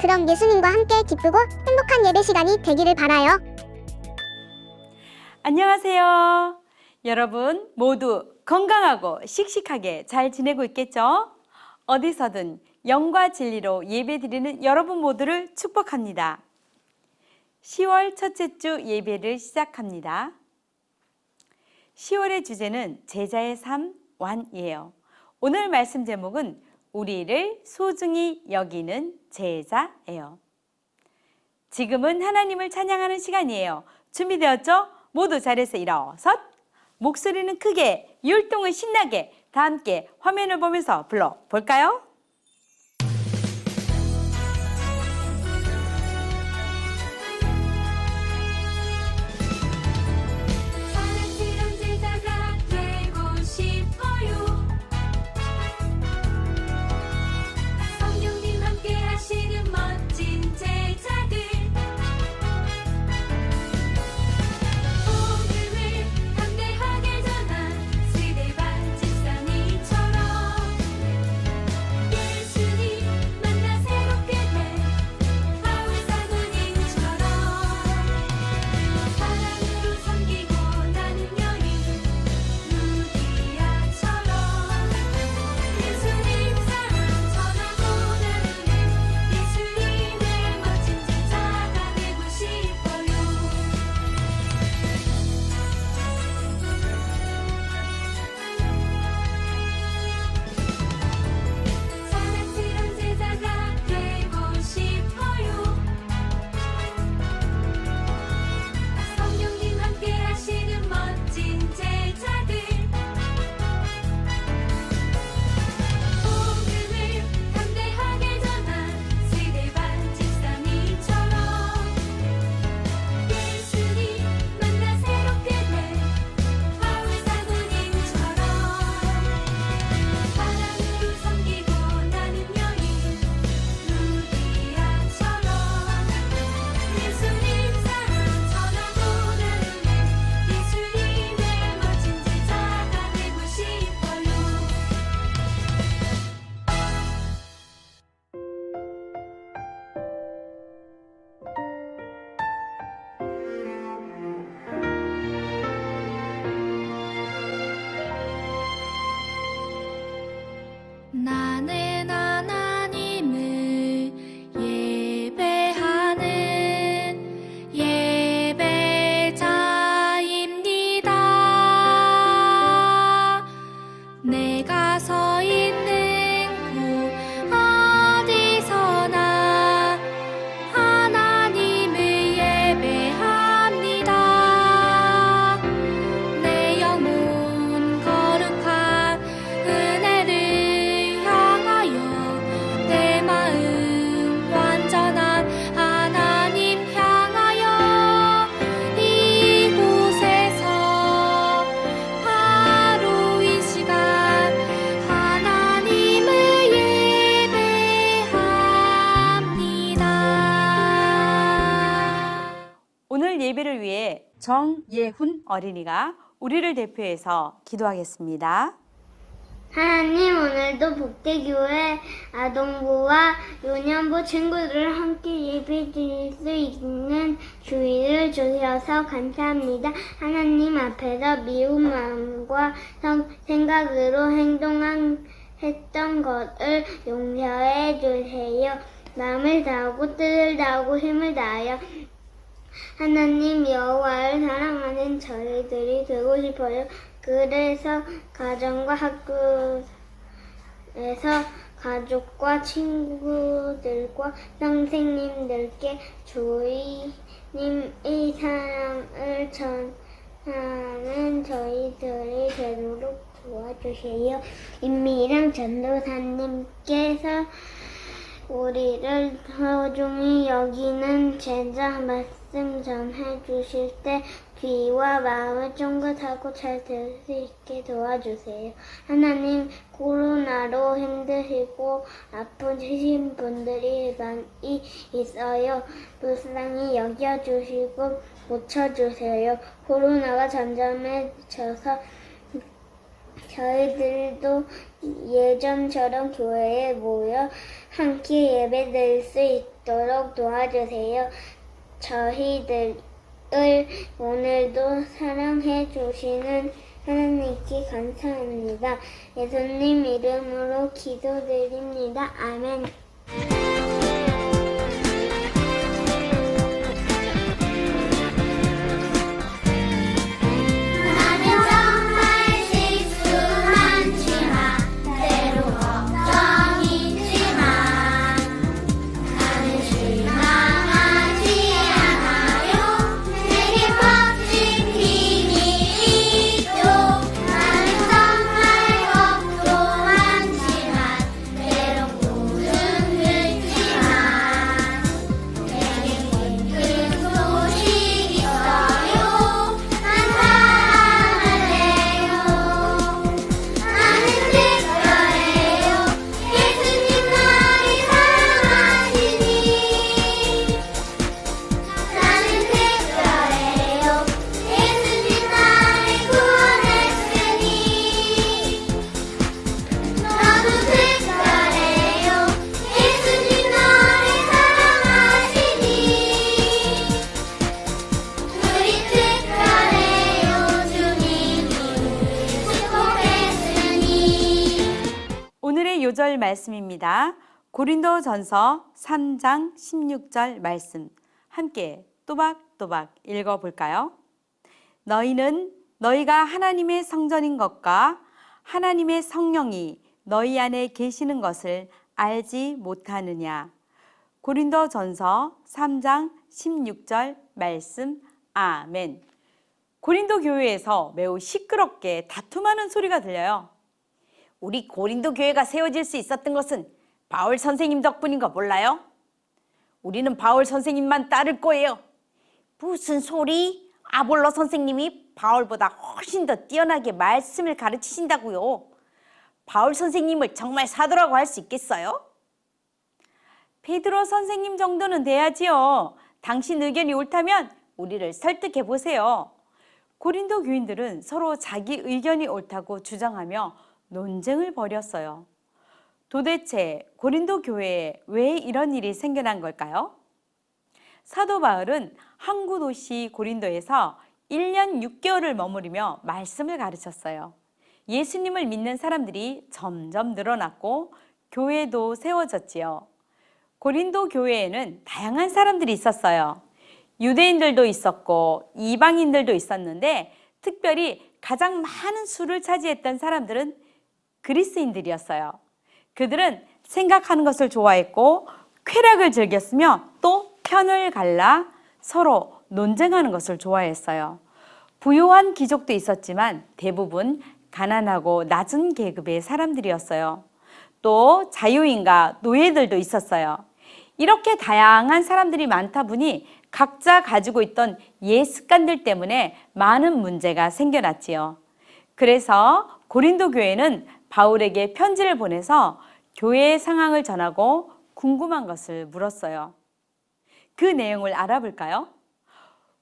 그럼 예수님과 함께 기쁘고 행복한 예배 시간이 되기를 바라요. 안녕하세요. 여러분 모두 건강하고 씩씩하게 잘 지내고 있겠죠? 어디서든 영과 진리로 예배 드리는 여러분 모두를 축복합니다. 10월 첫째 주 예배를 시작합니다. 10월의 주제는 제자의 삶 완이에요. 오늘 말씀 제목은 우리를 소중히 여기는 제자예요. 지금은 하나님을 찬양하는 시간이에요. 준비되었죠? 모두 자리에서 일어서 목소리는 크게 율동은 신나게 다 함께 화면을 보면서 불러 볼까요? 정예훈 어린이가 우리를 대표해서 기도하겠습니다. 하나님 오늘도 복대교회 아동부와 요년부 친구들을 함께 예배드릴 수 있는 주의를 주셔서 감사합니다. 하나님 앞에서 미운 마음과 성- 생각으로 행동한 했던 것을 용서해 주세요. 마음을 다하고 뜻을 다하고 힘을 다하여 하나님 여호와를 사랑하는 저희들이 되고 싶어요. 그래서 가정과 학교에서 가족과 친구들과 선생님들께 주님의 사랑을 전하는 저희들이 되도록 도와주세요. 임미랑 전도사님께서 우리를 소중히 여기는 제자 말씀 전해 주실 때 귀와 마음을 쫑긋하고 잘 들을 수 있게 도와주세요. 하나님 코로나로 힘드시고 아프신 분들이 많이 있어요. 불쌍히 여겨주시고 고쳐주세요. 코로나가 잠잠해져서 저희들도 예전처럼 교회에 모여 함께 예배 드릴 수 있도록 도와주세요. 저희들을 오늘도 사랑해 주시는 하나님께 감사합니다. 예수님 이름으로 기도드립니다. 아멘. 고린도 전서 3장 16절 말씀 함께 또박또박 읽어 볼까요? 너희는 너희가 하나님의 성전인 것과 하나님의 성령이 너희 안에 계시는 것을 알지 못하느냐. 고린도 전서 3장 16절 말씀 아멘. 고린도 교회에서 매우 시끄럽게 다툼하는 소리가 들려요. 우리 고린도 교회가 세워질 수 있었던 것은 바울 선생님 덕분인 거 몰라요? 우리는 바울 선생님만 따를 거예요. 무슨 소리? 아볼로 선생님이 바울보다 훨씬 더 뛰어나게 말씀을 가르치신다고요. 바울 선생님을 정말 사도라고 할 수 있겠어요? 베드로 선생님 정도는 돼야지요. 당신 의견이 옳다면 우리를 설득해 보세요. 고린도 교인들은 서로 자기 의견이 옳다고 주장하며 논쟁을 벌였어요. 도대체 고린도 교회에 왜 이런 일이 생겨난 걸까요? 사도 바울은 항구 도시 고린도에서 1년 6개월을 머무르며 말씀을 가르쳤어요. 예수님을 믿는 사람들이 점점 늘어났고 교회도 세워졌지요. 고린도 교회에는 다양한 사람들이 있었어요. 유대인들도 있었고 이방인들도 있었는데 특별히 가장 많은 수를 차지했던 사람들은 그리스인들이었어요. 그들은 생각하는 것을 좋아했고 쾌락을 즐겼으며 또 편을 갈라 서로 논쟁하는 것을 좋아했어요. 부유한 귀족도 있었지만 대부분 가난하고 낮은 계급의 사람들이었어요. 또 자유인과 노예들도 있었어요. 이렇게 다양한 사람들이 많다 보니 각자 가지고 있던 옛 습관들 때문에 많은 문제가 생겨났지요. 그래서 고린도 교회는 바울에게 편지를 보내서 교회의 상황을 전하고 궁금한 것을 물었어요. 그 내용을 알아볼까요?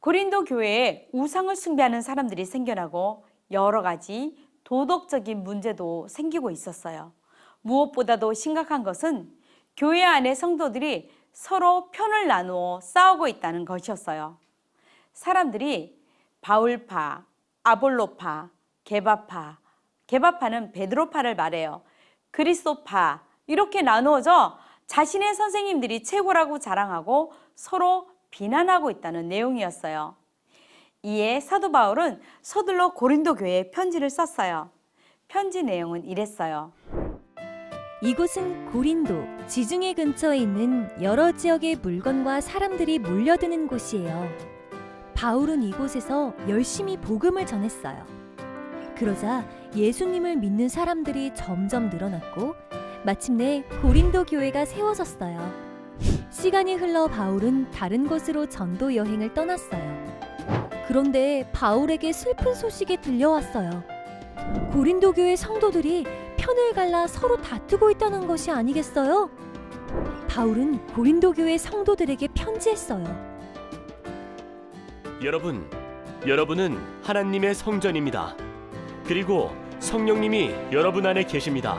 고린도 교회에 우상을 숭배하는 사람들이 생겨나고 여러 가지 도덕적인 문제도 생기고 있었어요. 무엇보다도 심각한 것은 교회 안의 성도들이 서로 편을 나누어 싸우고 있다는 것이었어요. 사람들이 바울파, 아볼로파, 게바파, 게바파는 베드로파를 말해요. 그리스도파 이렇게 나누어져 자신의 선생님들이 최고라고 자랑하고 서로 비난하고 있다는 내용이었어요. 이에 사도 바울은 서둘러 고린도 교회에 편지를 썼어요. 편지 내용은 이랬어요. 이곳은 고린도 지중해 근처에 있는 여러 지역의 물건과 사람들이 몰려드는 곳이에요. 바울은 이곳에서 열심히 복음을 전했어요. 그러자 예수님을 믿는 사람들이 점점 늘어났고 마침내 고린도 교회가 세워졌어요. 시간이 흘러 바울은 다른 곳으로 전도 여행을 떠났어요. 그런데 바울에게 슬픈 소식이 들려왔어요. 고린도 교회 성도들이 편을 갈라 서로 다투고 있다는 것이 아니겠어요? 바울은 고린도 교회 성도들에게 편지했어요. 여러분, 여러분은 하나님의 성전입니다. 그리고 성령님이 여러분 안에 계십니다.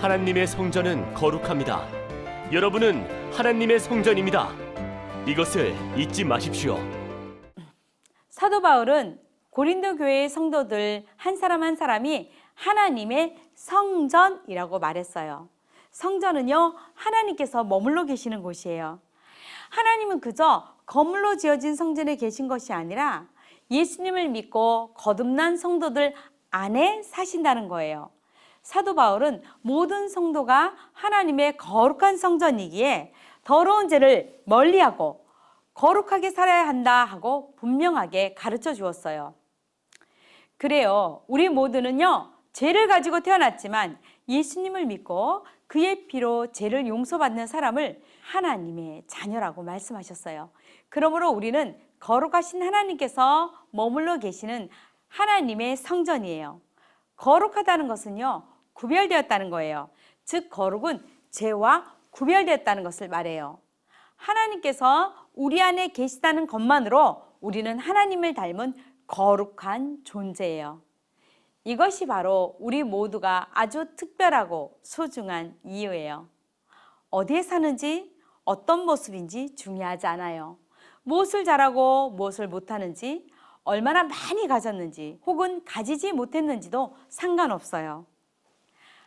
하나님의 성전은 거룩합니다. 여러분은 하나님의 성전입니다. 이것을 잊지 마십시오. 사도 바울은 고린도 교회의 성도들 한 사람 한 사람이 하나님의 성전이라고 말했어요. 성전은요, 하나님께서 머물러 계시는 곳이에요. 하나님은 그저 건물로 지어진 성전에 계신 것이 아니라 예수님을 믿고 거듭난 성도들 안에 사신다는 거예요. 사도 바울은 모든 성도가 하나님의 거룩한 성전이기에 더러운 죄를 멀리하고 거룩하게 살아야 한다 하고 분명하게 가르쳐 주었어요. 그래요. 우리 모두는요, 죄를 가지고 태어났지만 예수님을 믿고 그의 피로 죄를 용서받는 사람을 하나님의 자녀라고 말씀하셨어요. 그러므로 우리는 거룩하신 하나님께서 머물러 계시는 하나님의 성전이에요. 거룩하다는 것은요, 구별되었다는 거예요. 즉, 거룩은 죄와 구별되었다는 것을 말해요. 하나님께서 우리 안에 계시다는 것만으로 우리는 하나님을 닮은 거룩한 존재예요. 이것이 바로 우리 모두가 아주 특별하고 소중한 이유예요. 어디에 사는지 어떤 모습인지 중요하지 않아요. 무엇을 잘하고 무엇을 못하는지 얼마나 많이 가졌는지 혹은 가지지 못했는지도 상관없어요.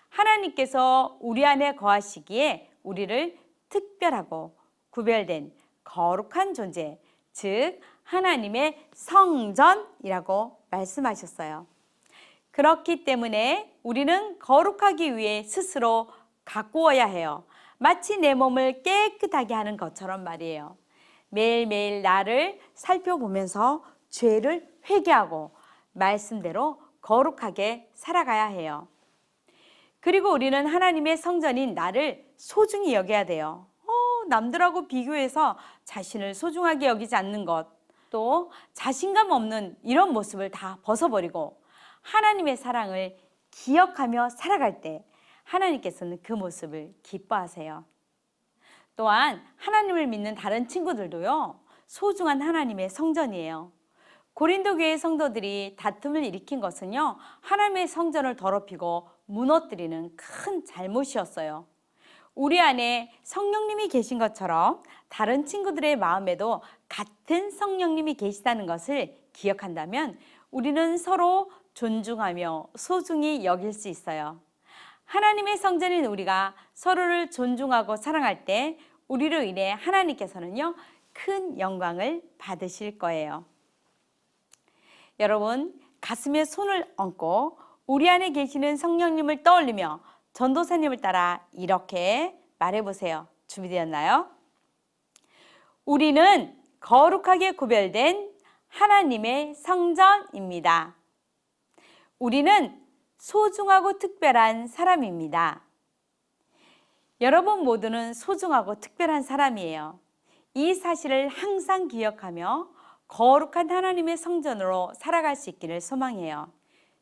하나님께서 우리 안에 거하시기에 우리를 특별하고 구별된 거룩한 존재, 즉 하나님의 성전이라고 말씀하셨어요. 그렇기 때문에 우리는 거룩하기 위해 스스로 가꾸어야 해요. 마치 내 몸을 깨끗하게 하는 것처럼 말이에요. 매일매일 나를 살펴보면서 죄를 회개하고 말씀대로 거룩하게 살아가야 해요. 그리고 우리는 하나님의 성전인 나를 소중히 여겨야 돼요. 어, 남들하고 비교해서 자신을 소중하게 여기지 않는 것, 또 자신감 없는 이런 모습을 다 벗어버리고 하나님의 사랑을 기억하며 살아갈 때 하나님께서는 그 모습을 기뻐하세요. 또한 하나님을 믿는 다른 친구들도요, 소중한 하나님의 성전이에요. 고린도 교회 성도들이 다툼을 일으킨 것은요, 하나님의 성전을 더럽히고 무너뜨리는 큰 잘못이었어요. 우리 안에 성령님이 계신 것처럼 다른 친구들의 마음에도 같은 성령님이 계시다는 것을 기억한다면 우리는 서로 존중하며 소중히 여길 수 있어요. 하나님의 성전인 우리가 서로를 존중하고 사랑할 때 우리로 인해 하나님께서는요, 큰 영광을 받으실 거예요. 여러분, 가슴에 손을 얹고 우리 안에 계시는 성령님을 떠올리며 전도사님을 따라 이렇게 말해보세요. 준비되었나요? 우리는 거룩하게 구별된 하나님의 성전입니다. 우리는 소중하고 특별한 사람입니다. 여러분 모두는 소중하고 특별한 사람이에요. 이 사실을 항상 기억하며 거룩한 하나님의 성전으로 살아갈 수 있기를 소망해요.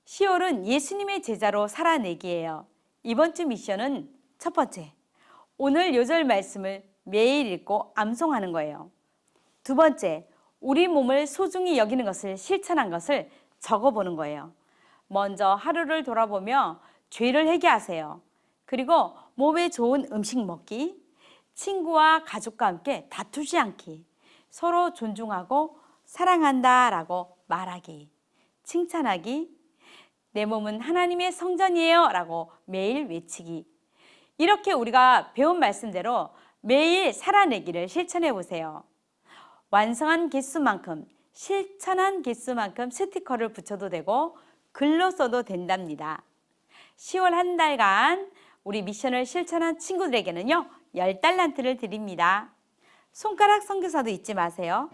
10월은 예수님의 제자로 살아내기예요. 이번 주 미션은 첫 번째, 오늘 요절 말씀을 매일 읽고 암송하는 거예요. 두 번째, 우리 몸을 소중히 여기는 것을 실천한 것을 적어보는 거예요. 먼저 하루를 돌아보며 죄를 회개하세요. 그리고 몸에 좋은 음식 먹기, 친구와 가족과 함께 다투지 않기, 서로 존중하고 사랑한다 라고 말하기, 칭찬하기, 내 몸은 하나님의 성전이에요 라고 매일 외치기. 이렇게 우리가 배운 말씀대로 매일 살아내기를 실천해 보세요. 완성한 개수만큼 실천한 개수만큼 스티커를 붙여도 되고 글로 써도 된답니다. 10월 한 달간 우리 미션을 실천한 친구들에게는요, 10달란트를 드립니다. 손가락 선교사도 잊지 마세요.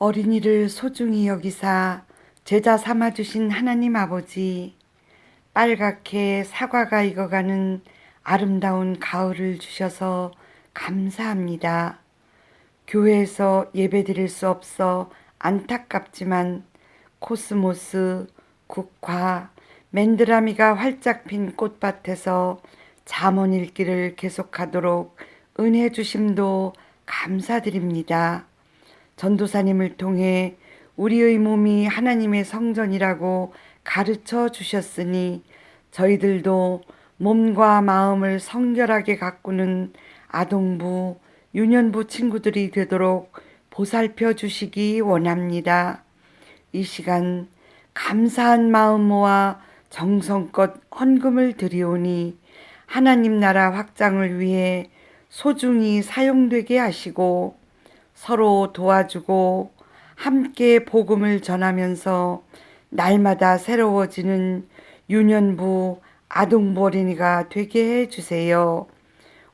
어린이를 소중히 여기사 제자 삼아 주신 하나님 아버지 빨갛게 사과가 익어가는 아름다운 가을을 주셔서 감사합니다. 교회에서 예배 드릴 수 없어 안타깝지만 코스모스, 국화, 맨드라미가 활짝 핀 꽃밭에서 잠언 읽기를 계속하도록 은혜 주심도 감사드립니다. 전도사님을 통해 우리의 몸이 하나님의 성전이라고 가르쳐 주셨으니 저희들도 몸과 마음을 성결하게 가꾸는 아동부, 유년부 친구들이 되도록 보살펴 주시기 원합니다. 이 시간 감사한 마음 모아 정성껏 헌금을 드리오니 하나님 나라 확장을 위해 소중히 사용되게 하시고 서로 도와주고 함께 복음을 전하면서 날마다 새로워지는 유년부 아동부 어린이가 되게 해 주세요.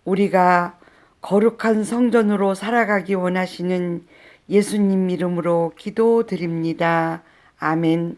우리가 거룩한 성전으로 살아가기 원하시는 예수님 이름으로 기도드립니다. 아멘.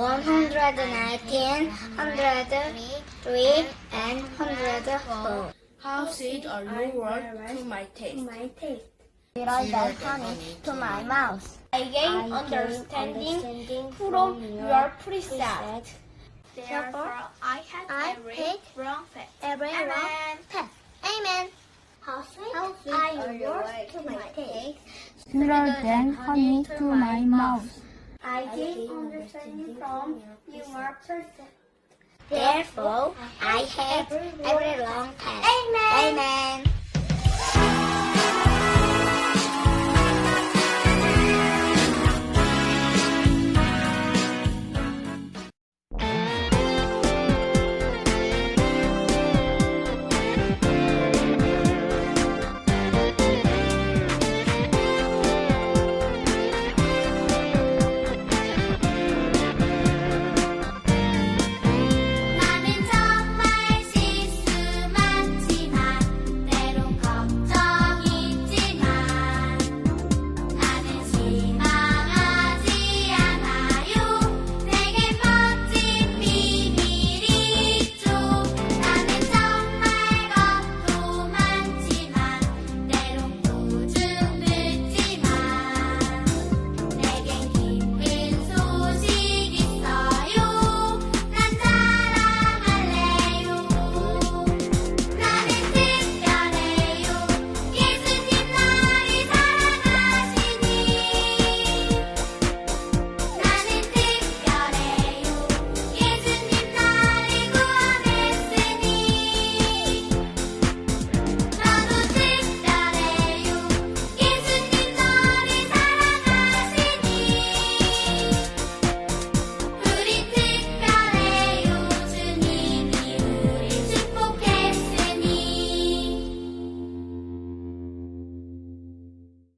119, 103, and 104. How sweet are your words to my taste. Sweeter than honey to my mouth. I gain understanding from your precepts. Therefore, I have every wrong fact. Every wrong fact. Amen. How sweet, are your words to my taste. sweeter than honey to my mouth. I gain understanding from your precepts. Therefore, I have every long time. Amen. Amen.